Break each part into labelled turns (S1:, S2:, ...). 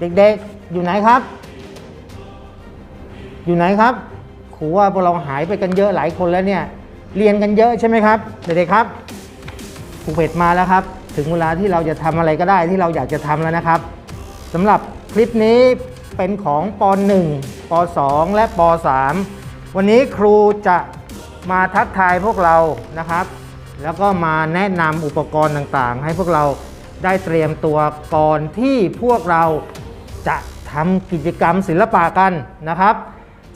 S1: เด็กๆ อยู่ไหนครับ อยู่ไหนครับครูว่าพวกเราหายไปกันเยอะหลายคนแล้วเนี่ย เรียนกันเยอะใช่ไหมครับ เด็กๆครับครูเป็ดมาแล้วครับ ถึงเวลาที่เราจะทำอะไรก็ได้ที่เราอยากจะทำแล้วนะครับสำหรับคลิปนี้เป็นของป .1 ป .2 และป .3 วันนี้ครูจะมาทักทายพวกเรานะครับ แล้วก็มาแนะนำอุปกรณ์ต่างๆ ให้พวกเรา ได้เตรียมตัวก่อนที่พวกเราจะทำกิจกรรมศิลปะกันนะครับ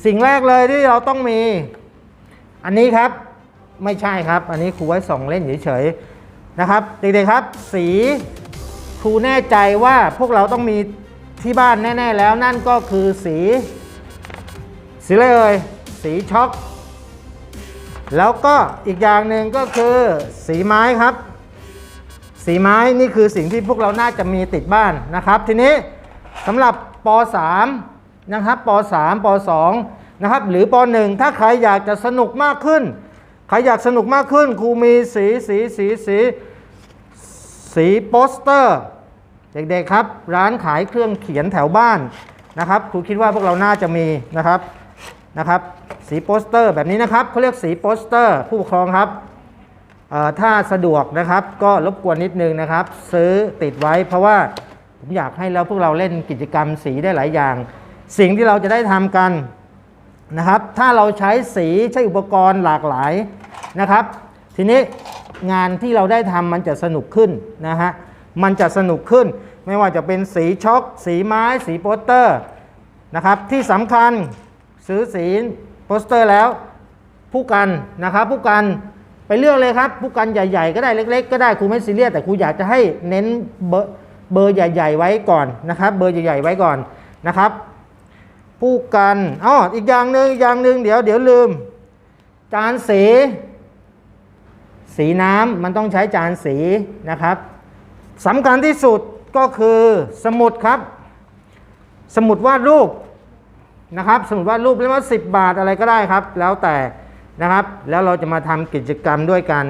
S1: สิ่งแรกเลยที่เราต้องมี อันนี้ครับไม่ใช่ครับ อันนี้ครูไว้ส่องเล่นเฉยๆนะครับเด็กๆครับ สีครูแน่ใจว่าพวกเราต้องมีที่บ้านแน่ ๆ แล้วนั่นก็คือสี สีอะไรเอ่ยสีช็อกแล้วก็อีกอย่างหนึ่งก็คือสีไม้ครับ สีไม้นี่คือสิ่งที่พวกเราน่าจะมีติดบ้านนะครับ ทีนี้สำหรับป .3 นะครับป .3 ป .2 นะครับหรือป .1 ถ้าใครอยากจะสนุกมากขึ้น ใครอยากสนุกมากขึ้นครูมีสีสีสีสีสีโปสเตอร์ เด็กๆครับ ร้านขายเครื่องเขียนแถวบ้านนะครับครูคิดว่าพวกเราน่าจะมีนะครับนะครับ สีโปสเตอร์แบบนี้นะครับเขาเรียกสีโปสเตอร์ผู้ปกครองครับ ถ้าสะดวกนะครับก็รบกวนนิดนึงนะครับ ซื้อติดไว้เพราะว่าผมอยากให้เราพวกเราเล่นกิจกรรมสีได้หลายอย่าง สิ่งที่เราจะได้ทำกันนะครับ ถ้าเราใช้สีใช้อุปกรณ์หลากหลายนะครับ ทีนี้งานที่เราได้ทำมันจะสนุกขึ้นนะฮะมันจะสนุกขึ้น ไม่ว่าจะเป็นสีช็อกสีไม้ สีโปสเตอร์นะครับ ที่สำคัญซื้อสีโปสเตอร์แล้วผู้กันนะครับผู้กัน ไปเลือกเลยครับ ผู้กันใหญ่ ๆ ก็ได้เล็ก ๆ ก็ได้ครูไม่ซีเรียสแต่ครูอยากจะให้เน้นเบอร์เบอร์ใหญ่ ๆ ไว้ก่อนนะครับ เบอร์ใหญ่ ๆ ไว้ก่อนนะครับ ผู้กันอ๋ออีกอย่างหนึ่งอีกอย่างหนึ่งเดี๋ยวเดี๋ยวลืม จานสี สีน้ำมันต้องใช้จานสีนะครับสำคัญที่สุดก็คือสมุดครับ สมุดวาดรูปนะครับ สมุดวาดรูปเรียกว่า 10 บาทอะไรก็ได้ครับ แล้วแต่ นะครับ แล้วเราจะมาทำกิจกรรมด้วยกัน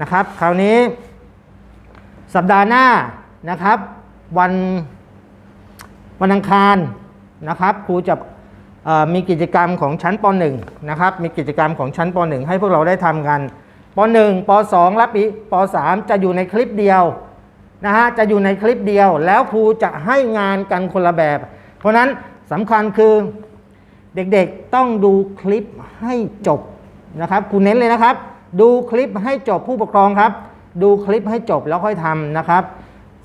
S1: นะครับ คราวนี้สัปดาห์หน้านะครับ วันวันอังคารนะครับครูจะมีกิจกรรมของชั้นป .1 นะครับมีกิจกรรมของชั้นป .1 ให้พวกเราได้ทำกันป .1 ป .2 และปีป .3 จะอยู่ในคลิปเดียวนะฮะจะอยู่ในคลิปเดียว แล้วครูจะให้งานกันคนละแบบ เพราะนั้นสำคัญคือเด็กๆต้องดูคลิปให้จบ นะครับครูเน้นเลยนะครับ ดูคลิปให้จบผู้ปกครองครับ ดูคลิปให้จบแล้วค่อยทำนะครับ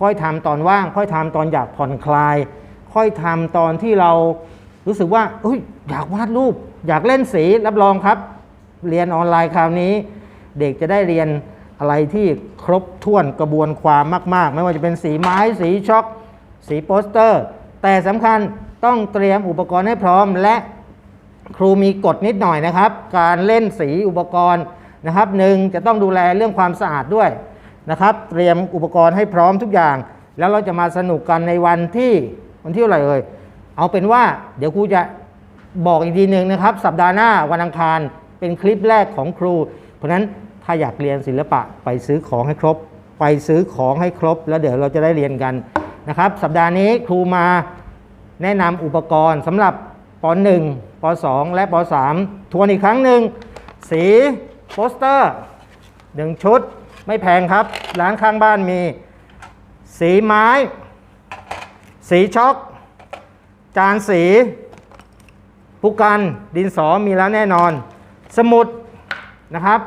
S1: ค่อยทำตอนว่าง ค่อยทำตอนอยากผ่อนคลาย ค่อยทำตอนที่เรารู้สึกว่าเอ้ยอยากวาดรูป อยากเล่นสีรับรองครับ เรียนออนไลน์คราวนี้ เด็กจะได้เรียนอะไรที่ครบถ้วนกระบวนความมาก ๆ ไม่ว่าจะเป็นสีไม้สีช็อกสีโปสเตอร์ แต่สำคัญต้องเตรียมอุปกรณ์ให้พร้อมและ ครูมีกฎนิดหน่อยนะครับ การเล่นสีอุปกรณ์นะครับหนึ่งจะต้องดูแลเรื่องความสะอาดด้วยนะครับ เตรียมอุปกรณ์ให้พร้อมทุกอย่าง แล้วเราจะมาสนุกกันในวันที่วันที่อะไรเอ่ยเอาเป็นว่าเดี๋ยวครูจะบอกอีกทีหนึ่งนะครับ สัปดาห์หน้าวันอังคารเป็นคลิปแรกของครู เพราะนั้นถ้าอยากเรียนศิลปะไปซื้อของให้ครบ ไปซื้อของให้ครบ แล้วเดี๋ยวเราจะได้เรียนกันนะครับ สัปดาห์นี้ครูมาแนะนำอุปกรณ์สำหรับป .1 ป .2 และป .3 ทวนอีกครั้งหนึ่งสีโปสเตอร์หนึ่งชุดไม่แพงครับ ร้านข้างบ้านมี สีไม้ สีช็อก จานสีผู้กันดินสอมีแล้วแน่นอน สมุดนะครับ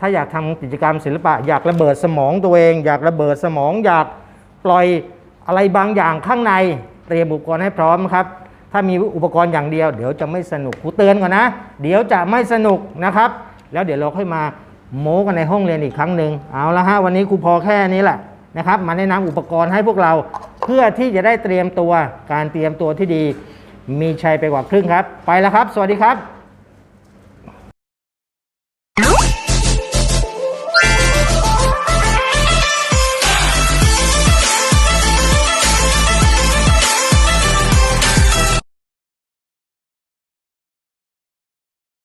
S1: ถ้าอยากทำกิจกรรมศิลปะ อยากระเบิดสมองตัวเอง อยากระเบิดสมอง อยากปล่อยอะไรบางอย่างข้างใน เตรียมอุปกรณ์ให้พร้อมครับ ถ้ามีอุปกรณ์อย่างเดียว เดี๋ยวจะไม่สนุกครูเตือนก่อนนะ เดี๋ยวจะไม่สนุกนะครับ แล้วเดี๋ยวเราค่อยมาโม้กันในห้องเรียนอีกครั้งหนึ่งเอาละฮะวันนี้ครูพอแค่นี้แหละนะครับมาแนะนำอุปกรณ์ให้พวกเราเพื่อที่จะได้เตรียมตัวการเตรียมตัวที่ดี มีชัยไปกว่าครึ่งครับ ไปแล้วครับ สวัสดีครับ